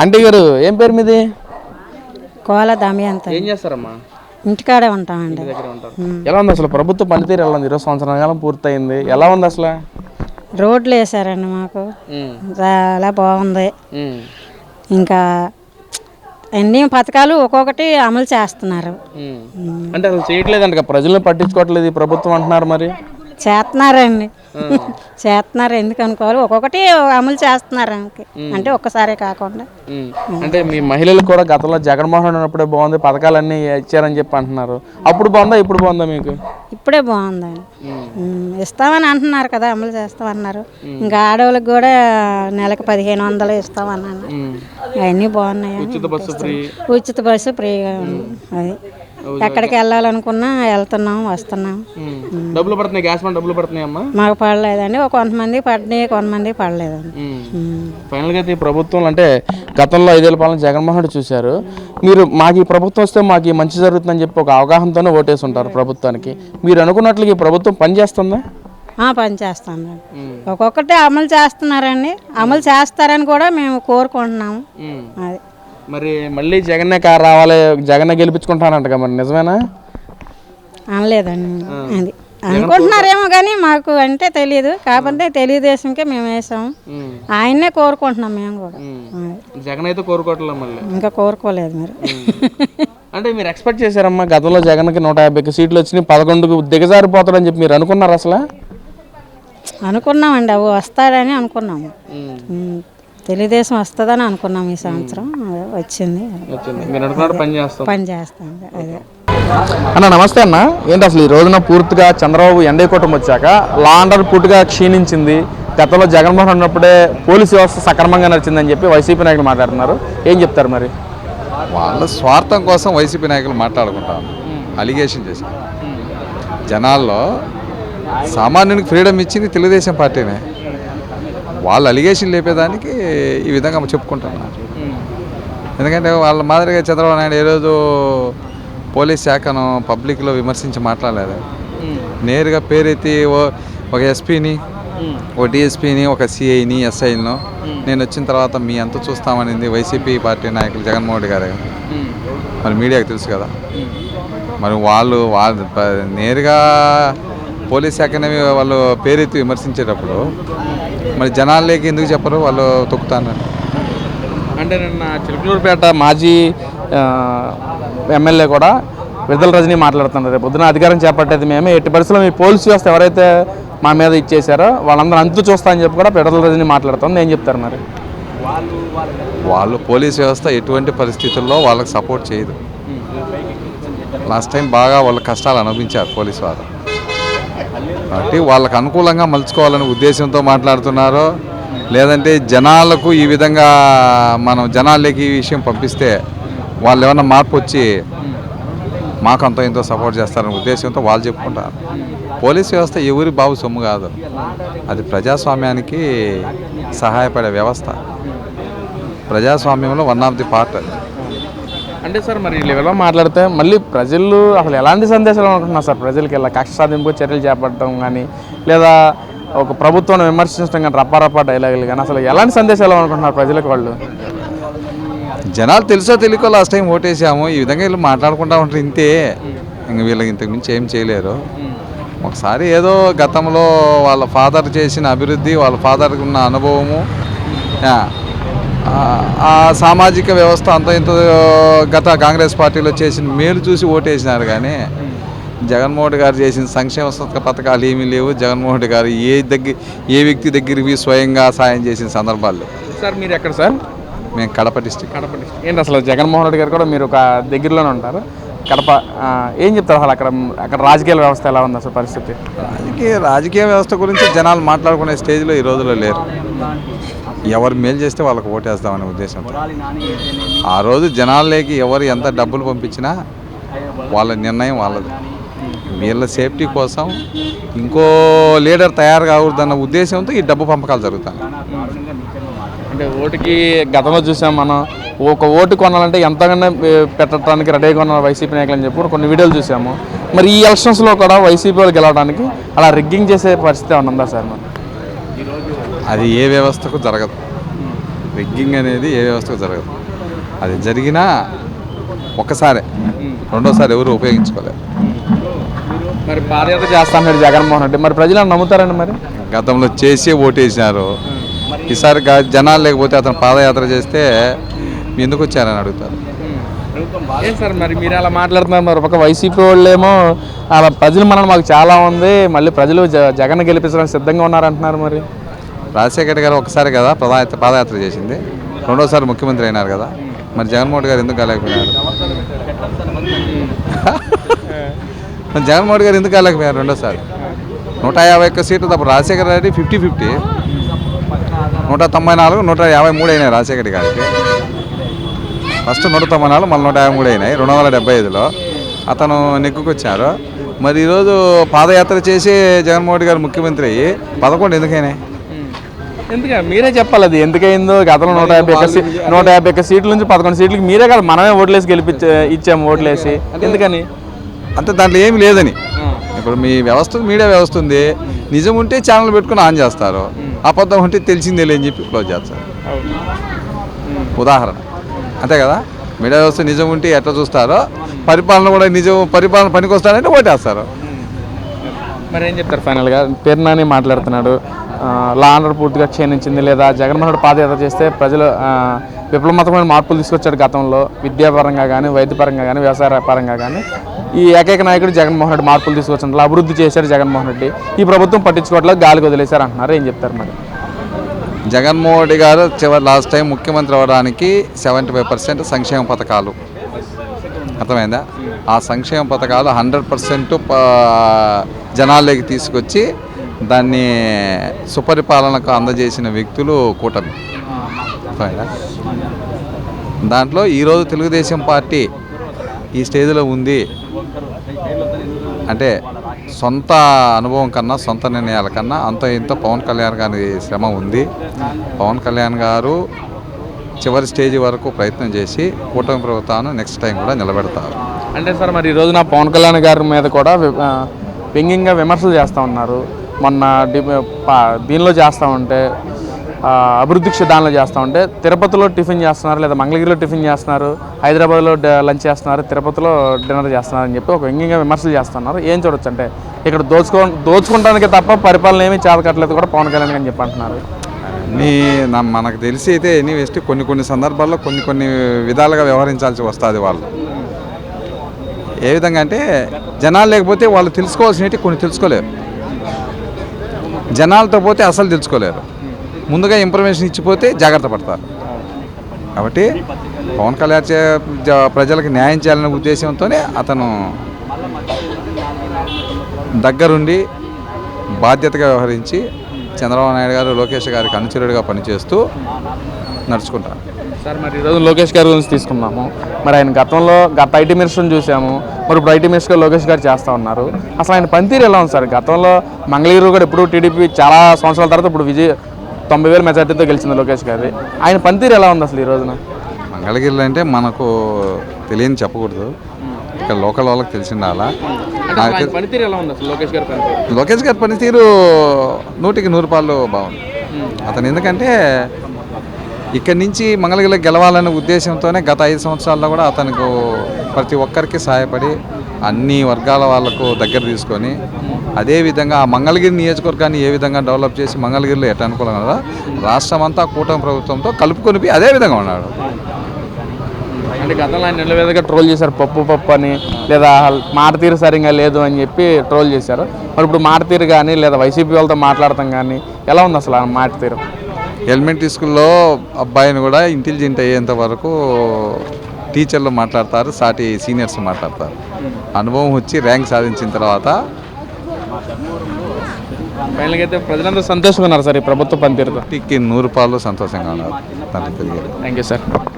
Aunty గారు ఏం పేరు మీది? కోల దమయంత ఏం చేస్తారమ్మా? ఇంటికాడే ఉంటామండి. ఎలా ఉంది అసలు ప్రభుత్వ పనితీరు ఎలా ఉంది? ఇరవై సంవత్సరాల కాలం పూర్తయింది. ఎలా ఉంది అసలు? రోడ్లు వేసారండి మాకు. చాలా బాగుంది. ఇంకా అన్ని పథకాలు ఒక్కొక్కటి అమలు చేస్తున్నారు. అంటే అసలు చేయట్లేదంట ప్రజల్ని పట్టించుకోవట్లేదు ప్రభుత్వం అంటున్నారు మరి. చేస్తున్నారండి. చేస్తున్నారు. ఎందుకు అనుకోవాలి? ఒక్కొక్కటి అమలు చేస్తున్నారు. అంటే ఒక్కసారే కాకుండా. అంటే మీ మహిళలకు కూడా గతంలో జగన్మోహన్ ఉన్నప్పుడే బాగుంది పథకాలన్నీ ఇచ్చారని చెప్పి అంటున్నారు. అప్పుడు బాగుందా ఇప్పుడు బాగుందా మీకు? ఇప్పుడే బాగుందండి. ఇస్తామని అంటున్నారు కదా అమలు చేస్తామన్నారు. ఇంకా ఆడవాళ్ళకి కూడా నెలకు పదిహేను వందలు ఇస్తామన్నాను. అవన్నీ బాగున్నాయి ఉచిత బస్సు ఫ్రీ. ఉచిత బస్సు ఫ్రీగా అది. ఎక్కడికి వెళ్ళాలనుకున్నా వెళ్తున్నాం వస్తున్నాం. డబ్బులు పడుతున్నాయి గ్యాస్ బండ్ డబ్బులు పడుతున్నాయి అమ్మా? మాకు పడలేదండి. ఒక కొంతమంది పడినాయి కొంతమంది పడలేదండి. ఫైనల్గా అయితే ఈ ప్రభుత్వం అంటే గతంలో ఐదేళ్ళ పాలన జగన్మోహన్ రెడ్డి చూశారు. మీరు మాకు ఈ ప్రభుత్వం వస్తే మాకు ఈ మంచి జరుగుతుందని చెప్పి ఒక అవగాహనతోనే ఓటేసి ఉంటారు ప్రభుత్వానికి. మీరు అనుకున్నట్లుగా ఈ ప్రభుత్వం పనిచేస్తుందా? పని చేస్తాను ఒక్కొక్కటి అమలు చేస్తున్నారండి. అమలు చేస్తారని కూడా మేము కోరుకుంటున్నాము. అది. మరి మళ్ళీ జగన్నే కా రావాలి జగన్నే గెలిపించుకుంటానంట మరి నిజమేనా? అనలేదండి అది అనుకుంటున్నారేమో కానీ మాకు అంటే తెలియదు కాకపోతే తెలుగుదేశంకే మేము వేసాము ఆయన్నే కోరుకుంటున్నాం మేము కూడా. జగన్ అయితే కోరుకోవట్లేదు మళ్ళీ. ఇంకా కోరుకోలేదు మీరు. అంటే మీరు ఎక్స్పెక్ట్ చేశారమ్మా గతంలో జగన్కి నూట యాభైకి సీట్లు వచ్చినాయి పదకొండుకు దిగజారిపోతాడని చెప్పి మీరు అనుకున్నారు అసలు? అనుకున్నామండి అవి వస్తాడని అనుకున్నాము. తెలుగుదేశం వస్తుందని అనుకున్నాం ఈ సంవత్సరం. అదే వచ్చింది. వచ్చింది. మీరు అనుకున్నారు పని చేస్తాం. పని చేస్తాం. అదే. అన్న నమస్తే అన్న. ఏంటి అసలు ఈ రోజున పూర్తిగా చంద్రబాబు ఎండే కుటుంబం వచ్చాక లా అండర్ పూర్తిగా క్షీణించింది. గతంలో జగన్మోహన్ ఉన్నప్పుడే పోలీసు వ్యవస్థ సక్రమంగా నడిచిందని చెప్పి వైసీపీ నాయకులు మాట్లాడుతున్నారు. ఏం చెప్తారు మరి? వాళ్ళ స్వార్థం కోసం వైసీపీ నాయకులు మాట్లాడుకుంటారు అలిగేషన్ చేసి జనాల్లో సామాన్యునికి ఫ్రీడమ్ ఇచ్చింది తెలుగుదేశం పార్టీనే. వాళ్ళు అలిగేషన్ లేపేదానికి ఈ విధంగా చెప్పుకుంటున్నారు ఎందుకంటే వాళ్ళ మాదిరిగా చంద్రబాబు నాయుడు ఏ రోజు పోలీస్ శాఖను పబ్లిక్లో విమర్శించి మాట్లాడలేదు. నేరుగా పేరెత్తి ఓ- ఒక ఎస్పీని ఒక డిఎస్పీని ఒక సిఐని ఎస్ఐను నేను వచ్చిన తర్వాత మీ అంత చూస్తామనింది వైసీపీ పార్టీ నాయకులు జగన్మోహన్ రెడ్డి గారే. మరి మీడియాకి తెలుసు కదా. మరి వాళ్ళు వాళ్ళు నేరుగా పోలీస్ శాఖని వాళ్ళు పేరెత్తి విమర్శించేటప్పుడు మరి జనాల్లోకి ఎందుకు చెప్పరు? వాళ్ళు తొక్కుతాను. అంటే నిన్న చిలుకలూరుపేట మాజీ ఎమ్మెల్యే కూడా విడుదల రజనీ మాట్లాడుతున్నారు. రేపు పొద్దున అధికారం చేపట్టేది మేమే. ఎట్టి పరిస్థితుల్లో మీ పోలీసు వ్యవస్థ ఎవరైతే మా మీద ఇచ్చేసారో వాళ్ళందరూ అంతు చూస్తా అని చెప్పి కూడా విడుదల రజనీ మాట్లాడుతుంది. ఏం చెప్తారు మరి? వాళ్ళు పోలీస్ వ్యవస్థ ఎటువంటి పరిస్థితుల్లో వాళ్ళకి సపోర్ట్ చేయదు. లాస్ట్ టైం బాగా వాళ్ళ కష్టాలు అనుభవించారు పోలీస్ వారు. కాబట్టి వాళ్ళకు అనుకూలంగా మలుచుకోవాలనే ఉద్దేశంతో మాట్లాడుతున్నారో. లేదంటే జనాలకు ఈ విధంగా మనం జనాలకి ఈ విషయం పంపిస్తే వాళ్ళు ఏమన్నా మార్పు వచ్చి మాకు అంత ఇంతో సపోర్ట్ చేస్తారనే ఉద్దేశంతో వాళ్ళు చెప్పుకుంటారు. పోలీస్ వ్యవస్థ ఎవరి బాబు సొమ్ము కాదు. అది ప్రజాస్వామ్యానికి సహాయపడే వ్యవస్థ. ప్రజాస్వామ్యంలో వన్ ఆఫ్ ది పార్ట్ అది. అంటే సార్ మరి వీళ్ళు మాట్లాడితే మళ్ళీ ప్రజలు అసలు ఎలాంటి సందేశాలు అనుకుంటున్నారు సార్? ప్రజలకి ఇలా కక్ష సాధింపు చర్యలు చేపట్టడం కానీ లేదా ఒక ప్రభుత్వాన్ని విమర్శించడం కానీ రప్పారప్ప డైలాగులు కానీ అసలు ఎలాంటి సందేశాలు అనుకుంటున్నారు ప్రజలకు వాళ్ళు? జనాలు తెలుసో తెలియకో లాస్ట్ టైం ఓటేసాము. ఈ విధంగా వీళ్ళు మాట్లాడుకుంటా ఉంటారు ఇంతే. ఇంక వీళ్ళకి ఇంతకు మించి ఏం చేయలేరు. ఒకసారి ఏదో గతంలో వాళ్ళ ఫాదర్ చేసిన అభివృద్ధి వాళ్ళ ఫాదర్కి ఉన్న అనుభవము ఆ, సామాజిక వ్యవస్థ అంత ఇంత గత కాంగ్రెస్ పార్టీలో చేసిన మేలు చూసి ఓటేసినారు కానీ జగన్మోహన్ రెడ్డి గారు చేసిన సంక్షేమ సంస్థ పథకాలు ఏమీ లేవు జగన్మోహన్ రెడ్డి గారు ఏ దగ్గర ఏ వ్యక్తి దగ్గరికి స్వయంగా సాయం చేసిన సందర్భాలు. సార్ మీరు ఎక్కడ సార్ మేము కడప డిస్టిక్ కడప district. ఏంటి అసలు జగన్మోహన్ రెడ్డి గారు కూడా మీరు ఒక దగ్గరలోనే ఉంటారు కడప ఏం చెప్తారు అసలు అక్కడ అక్కడ రాజకీయ వ్యవస్థ ఎలా ఉంది అసలు పరిస్థితి? రాజకీయ రాజకీయ వ్యవస్థ గురించి జనాలు మాట్లాడుకునే స్టేజ్లో ఈ రోజుల్లో లేరు. ఎవరు మేలు చేస్తే వాళ్ళకి ఓటేస్తామనే ఉద్దేశంతో. ఆ రోజు జనాల్లోకి ఎవరు ఎంత డబ్బులు పంపించినా వాళ్ళ నిర్ణయం వాళ్ళది. వీళ్ళ సేఫ్టీ కోసం ఇంకో లీడర్ తయారు కాకూడదన్న ఉద్దేశంతో ఈ డబ్బు పంపకాలు జరుగుతాయి. అంటే ఓటుకి గతంలో చూసాం మనం ఒక ఓటు కొనాలంటే ఎంతగానో పెట్టడానికి రెడీగా ఉన్న వైసీపీ నాయకులు అని చెప్పి కొన్ని వీడియోలు చూసాము. మరి ఈ ఎలక్షన్స్లో కూడా వైసీపీ వాళ్ళు గెలవడానికి అలా రిగ్గింగ్ చేసే పరిస్థితి ఏమైనా ఉందా సార్ మరి? అది ఏ వ్యవస్థకు జరగదు. రిగ్గింగ్ అనేది ఏ వ్యవస్థకు జరగదు. అది జరిగినా ఒక్కసారే రెండోసారి ఎవరు ఉపయోగించుకోలేరు మరి పాదయాత్ర చేస్తాను జగన్మోహన్ రెడ్డి. మరి ప్రజలు నమ్ముతారండి మరి? గతంలో చేసి ఓటేసినారు ఈసారి జనాలు లేకపోతే అతను పాదయాత్ర చేస్తే ఎందుకు వచ్చారని అడుగుతారు. ఏం సార్ మరి మీరు అలా మాట్లాడుతున్నారు? మరి ఒక వైసీపీ వాళ్ళేమో అలా ప్రజలు మనం మాకు చాలా ఉంది మళ్ళీ ప్రజలు జ జగన్ గెలిపించడానికి సిద్ధంగా ఉన్నారంటున్నారు మరి. రాజశేఖర్ గారు ఒకసారి కదా పాదయాత్ర పాదయాత్ర చేసింది రెండోసారి ముఖ్యమంత్రి అయినారు కదా. మరి జగన్మోహన్ గారు ఎందుకు కాలేకపోయినారు మరి జగన్మోహన్ గారు ఎందుకు కాలేకపోయారు రెండోసారి? నూట యాభై ఒక్క సీట్లు తప్ప రాజశేఖర్ రెడ్డి ఫిఫ్టీ ఫిఫ్టీ. నూట తొంభై నాలుగు నూట యాభై మూడు అయినాయి రాజశేఖర్ గారికి. ఫస్ట్ నూట తొంభై నాలుగు మళ్ళీ నూట యాభై మూడు అయినాయి. రెండు వందల డెబ్బై ఐదులో. అతను నెగ్గుకొచ్చారు మరి ఈరోజు పాదయాత్ర చేసి జగన్మోహన్ గారు ముఖ్యమంత్రి అయ్యి పదకొండు ఎందుకైనాయి? ఎందుక మీరే చెప్పాలి అది. ఎందుకైందో గతంలో నూట యాభై ఒక్క నూట యాభై ఒక్క సీట్ల నుంచి పదకొండు సీట్లకి మీరే కదా మనమే ఓట్లేసి గెలిపించే ఇచ్చాము ఓట్లేసి. ఎందుకని? అంటే దాంట్లో ఏమి లేదని. ఇప్పుడు మీ వ్యవస్థ మీడియా వ్యవస్థ ఉంది. నిజం ఉంటే ఛానల్ పెట్టుకుని ఆన్ చేస్తారు. అబద్ధం ఉంటే తెలిసిందే లేని చెప్పి క్లోజ్ చేస్తారు. ఉదాహరణ. అంతే కదా? మీడియా వ్యవస్థ నిజం ఉంటే ఎట్లా చూస్తారో పరిపాలన కూడా నిజం పరిపాలన పనికి వస్తారంటే ఓటేస్తారు. మరి ఏం చెప్తారు ఫైనల్గా? పేరు మాట్లాడుతున్నాడు. లా ఆర్డర్ పూర్తిగా క్షీణించింది లేదా? జగన్మోహన్ రెడ్డి పాదయాత్ర చేస్తే ప్రజలు విప్లవమతమైన మార్పులు తీసుకొచ్చాడు గతంలో. విద్యాపరంగా కానీ వైద్యపరంగా కానీ వ్యవసాయ పరంగా కానీ ఈ ఏకైక నాయకుడు జగన్మోహన్ రెడ్డి మార్పులు తీసుకొచ్చాడు అభివృద్ధి చేశాడు జగన్మోహన్ రెడ్డి. ఈ ప్రభుత్వం పట్టించుకోవట్లేదు గాలికి వదిలేశారు అంటున్నారు. ఏం చెప్తారు మరి? జగన్మోహన్ రెడ్డి గారు చివరి లాస్ట్ టైం ముఖ్యమంత్రి అవ్వడానికి సెవెంటీ ఫైవ్ పర్సెంట్ సంక్షేమ పథకాలు. అర్థమైందా? ఆ సంక్షేమ పథకాలు హండ్రెడ్ పర్సెంట్ జనాల్లోకి తీసుకొచ్చి దాన్ని సుపరిపాలనకు అందజేసిన వ్యక్తులు కూటమి. అర్థమైందా? దాంట్లో ఈరోజు తెలుగుదేశం పార్టీ ఈ స్టేజ్లో ఉంది. అంటే సొంత అనుభవం కన్నా సొంత నిర్ణయాల కన్నా అంత ఇంత పవన్ కళ్యాణ్ గారి శ్రమ ఉంది. పవన్ కళ్యాణ్ గారు చివరి స్టేజ్ వరకు ప్రయత్నం చేసి కూటమి ప్రభుత్వాన్ని నెక్స్ట్ టైం కూడా నిలబెడతారు. అంటే సార్ మరి ఈ రోజున పవన్ కళ్యాణ్ గారి మీద కూడా వ్యంగ్యంగా విమర్శలు చేస్తూ ఉన్నారు. మొన్న దీనిలో చేస్తూ ఉంటే అభివృద్ధి క్షిదానాలు చేస్తూ ఉంటే తిరుపతిలో టిఫిన్ చేస్తున్నారు లేదా మంగళగిరిలో టిఫిన్ చేస్తున్నారు హైదరాబాద్లో లంచ్ చేస్తున్నారు తిరుపతిలో డిన్నర్ చేస్తున్నారు అని చెప్పి ఒక వ్యంగ్యంగా విమర్శలు చేస్తున్నారు. ఏం చూడొచ్చు అంటే ఇక్కడ దోచుకో దోచుకోవడానికి తప్ప పరిపాలన ఏమీ చేతకట్లేదు కూడా పవన్ కళ్యాణ్ అని చెప్పి అంటున్నారు. నీ మనకు తెలిసి అయితే ఎనీ వేస్ట్ కొన్ని కొన్ని సందర్భాల్లో కొన్ని కొన్ని విధాలుగా వ్యవహరించాల్సి వస్తుంది వాళ్ళు. ఏ విధంగా అంటే జనాలు లేకపోతే వాళ్ళు తెలుసుకోవాల్సినవి కొన్ని తెలుసుకోలేరు. జనాలతో పోతే అసలు తెలుసుకోలేరు. ముందుగా ఇన్ఫర్మేషన్ ఇచ్చిపోతే జాగ్రత్త పడతారు. కాబట్టి పవన్ కళ్యాణ్ చే- జ- ప్రజలకు న్యాయం చేయాలనే ఉద్దేశంతోనే అతను దగ్గరుండి బాధ్యతగా వ్యవహరించి చంద్రబాబు నాయుడు గారు లోకేష్ గారికి అనుచరుడిగా పనిచేస్తూ నడుచుకుంటారు. సార్ మరి ఈరోజు లోకేష్ గారి గురించి తీసుకున్నాము మరి ఆయన గతంలో గత ఐటీ మినిస్టర్ని చూసాము. మరి ఇప్పుడు ఐటీ మినిస్టర్ లోకేష్ గారు చేస్తూ ఉన్నారు. అసలు ఆయన పనితీరు ఎలా ఉంది సార్? గతంలో మంగళగిరి కూడా ఎప్పుడు టీడీపీ చాలా సంవత్సరాల తర్వాత ఇప్పుడు విజయ్ తొంభై వేల మెజార్టీతో గెలిచింది లోకేష్ గారి ఆయన పనితీరు ఎలా ఉంది అసలు ఈ రోజున? మంగళగిరిలో అంటే మనకు తెలియని చెప్పకూడదు. ఇక్కడ లోకల్ వాళ్ళకి నాకు ఆయన పనితీరు ఎలా ఉంది అసలు లోకేష్ గారి పనితీరు? లోకేష్ గారి పనితీరు నూటికి నూరు పాలు బాగుంది. అతను ఎందుకంటే ఇక్కడి నుంచి మంగళగిరిలో గెలవాలనే ఉద్దేశంతోనే గత ఐదు సంవత్సరాల్లో కూడా అతనికి ప్రతి ఒక్కరికి సహాయపడి అన్ని వర్గాల వాళ్ళకు దగ్గర తీసుకొని అదేవిధంగా ఆ మంగళగిరి నియోజకవర్గాన్ని ఏ విధంగా డెవలప్ చేసి మంగళగిరిలో ఎట్లా అనుకూలంగా ఉన్నదో రాష్ట్రం అంతా కూటమి ప్రభుత్వంతో కలుపుకొని అదే విధంగా ఉన్నాడు. అంటే గతంలో ఆయన నెల మీదగా ట్రోల్ చేశారు పప్పు పప్పు అని లేదా మాట తీరు సరిగా లేదు అని చెప్పి ట్రోల్ చేశారు. మరి ఇప్పుడు మాట తీరు కానీ లేదా వైసీపీ వాళ్ళతో మాట్లాడటం కానీ ఎలా ఉంది అసలు ఆ మాట తీరు? ఎలిమెంటరీ స్కూల్లో అబ్బాయిని కూడా ఇంటెలిజెంట్ అయ్యేంత వరకు టీచర్లు మాట్లాడతారు సాటి సీనియర్స్ మాట్లాడతారు. అనుభవం వచ్చి ర్యాంక్ సాధించిన తర్వాత ఫైనల్గా అయితే ప్రజలందరూ సంతోషంగా ఉన్నారు సార్ ఈ ప్రభుత్వ పనితీరుతో. టిక్కి నూరు పాలు సంతోషంగా ఉన్నారు. Thank you sir